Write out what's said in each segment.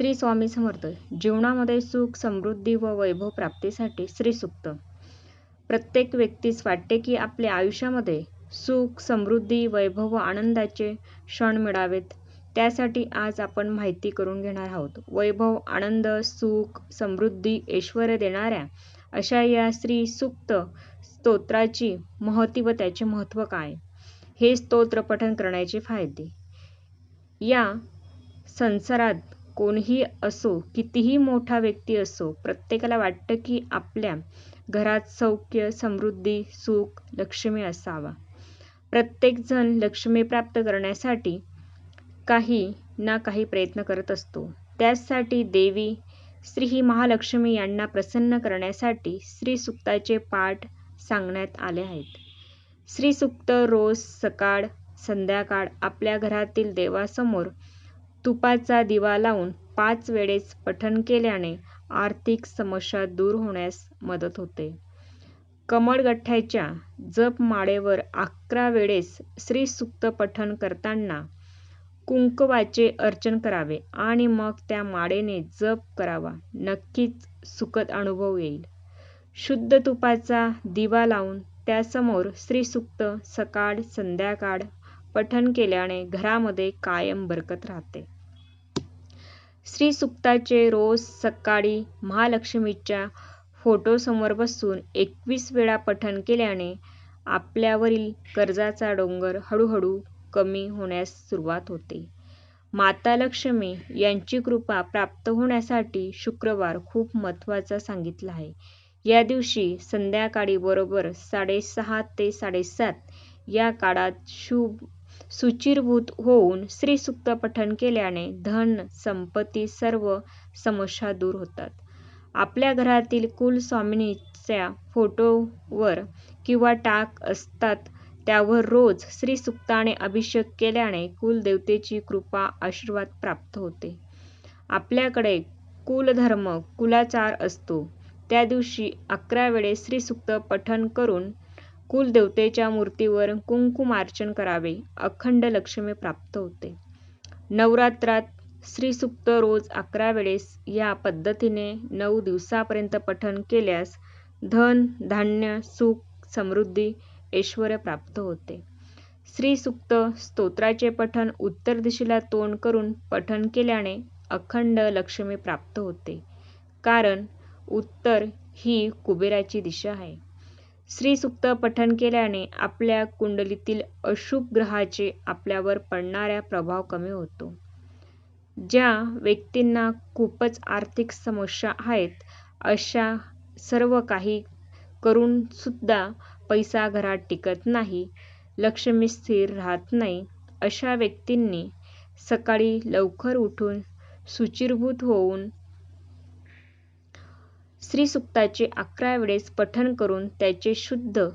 श्री स्वामी समर्थ जीवनामध्ये सुख समृद्धी व वैभव प्राप्तीसाठी श्रीसुक्त प्रत्येक व्यक्तीस वाटते की आपल्या आयुष्यामध्ये सुख समृद्धी वैभव व आनंदाचे क्षण मिळावेत. त्यासाठी आज आपण माहिती करून घेणार आहोत. वैभव आनंद सुख समृद्धी ऐश्वर देणाऱ्या अशा या श्री सुक्त स्तोत्राची महती व त्याचे महत्त्व काय? हे स्तोत्र पठण करण्याचे फायदे. या संसारात कोणीही असो कितीही मोठा व्यक्ती असो प्रत्येकाला वाटतं की आपल्या घरात सौख्य समृद्धी सुख लक्ष्मी असावा. प्रत्येकजण लक्ष्मी प्राप्त करण्यासाठी काही ना काही प्रयत्न करत असतो. त्यासाठी देवी श्री ही महालक्ष्मी यांना प्रसन्न करण्यासाठी श्री सुक्ताचे पाठ सांगण्यात आले आहेत. श्री सुक्त रोज सकाळ संध्याकाळ आपल्या घरातील देवासमोर तुपाचा दिवा लावून पाच वेळेस पठण केल्याने आर्थिक समस्या दूर होण्यास मदत होते. कमळगठ्ठ्याच्या जपमाळेवर अकरा वेळेस श्री सुक्त पठण करताना कुंकवाचे अर्चन करावे आणि मग त्या माळेने जप करावा. नक्कीच सुखद अनुभव येईल. शुद्ध तुपाचा दिवा लावून त्यासमोर श्री सुक्त सकाळ संध्याकाळ पठण केल्याने घरामध्ये कायम बरकत राहते. श्री सुक्ताचे रोज सकाळी महालक्ष्मीच्या फोटोसमोर बसून एकवीस वेळा पठण केल्याने आपल्यावरील कर्जाचा डोंगर हळूहळू कमी होण्यास सुरुवात होते. माता लक्ष्मी यांची कृपा प्राप्त होण्यासाठी शुक्रवार खूप महत्त्वाचा सांगितला आहे. या दिवशी संध्याकाळी बरोबर साडेसहा ते साडेसात या काळात शुभ शुचिर्भूत होऊन श्री पठण केल्याने धन संपत्ती सर्व समस्या दूर होतात. आपल्या घरातील कुलस्वामिनीच्या फोटोवर किंवा टाक असतात त्यावर रोज श्रीसुक्ताने अभिषेक केल्याने कुलदेवतेची कृपा आशीर्वाद प्राप्त होते. आपल्याकडे कुलधर्म कुलाचार असतो. त्या दिवशी अकरा वेळेस श्री पठण करून कुलदेवतेच्या मूर्तीवर कुंकुमार्चन करावे अखंड लक्ष्मी प्राप्त होते. नवरात्रात श्री रोज अकरा वेळेस या पद्धतीने नऊ दिवसापर्यंत पठण केल्यास धन धान्य सुख समृद्धी ऐश्वर प्राप्त होते. श्री स्तोत्राचे पठण उत्तर दिशेला तोंड करून पठण केल्याने अखंड लक्ष्मी प्राप्त होते. कारण उत्तर ही कुबेराची दिशा आहे. श्री सुक्त पठण केल्याने आपल्या कुंडलीतील अशुभ ग्रहाचे आपल्यावर पडणारा प्रभाव कमी होतो. ज्या व्यक्तींना खूपच आर्थिक समस्या आहेत अशा सर्व काही करूनसुद्धा पैसा घरात टिकत नाही लक्ष्मी स्थिर राहत नाही अशा व्यक्तींनी सकाळी लवकर उठून शुचिर्भूत होऊन श्री सुक्ताचे अकरा वेळेस पठण करून त्याचे शुद्ध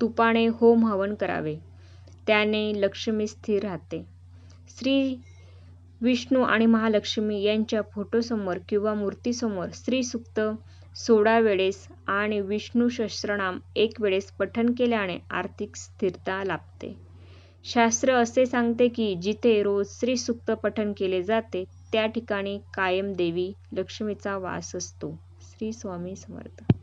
तुपाने होम हवन करावे. त्याने लक्ष्मी स्थिर राहते. श्री विष्णू आणि महालक्ष्मी यांच्या फोटोसमोर किंवा मूर्तीसमोर श्री सुक्त सोळा वेळेस आणि विष्णू सहस्रनाम एक वेळेस पठण केल्याने आर्थिक स्थिरता लाभते. शास्त्र असे सांगते की जिथे रोज श्री सुक्त पठण केले जाते त्या ठिकाणी कायम देवी लक्ष्मीचा वास असतो. श्री स्वामी समर्थ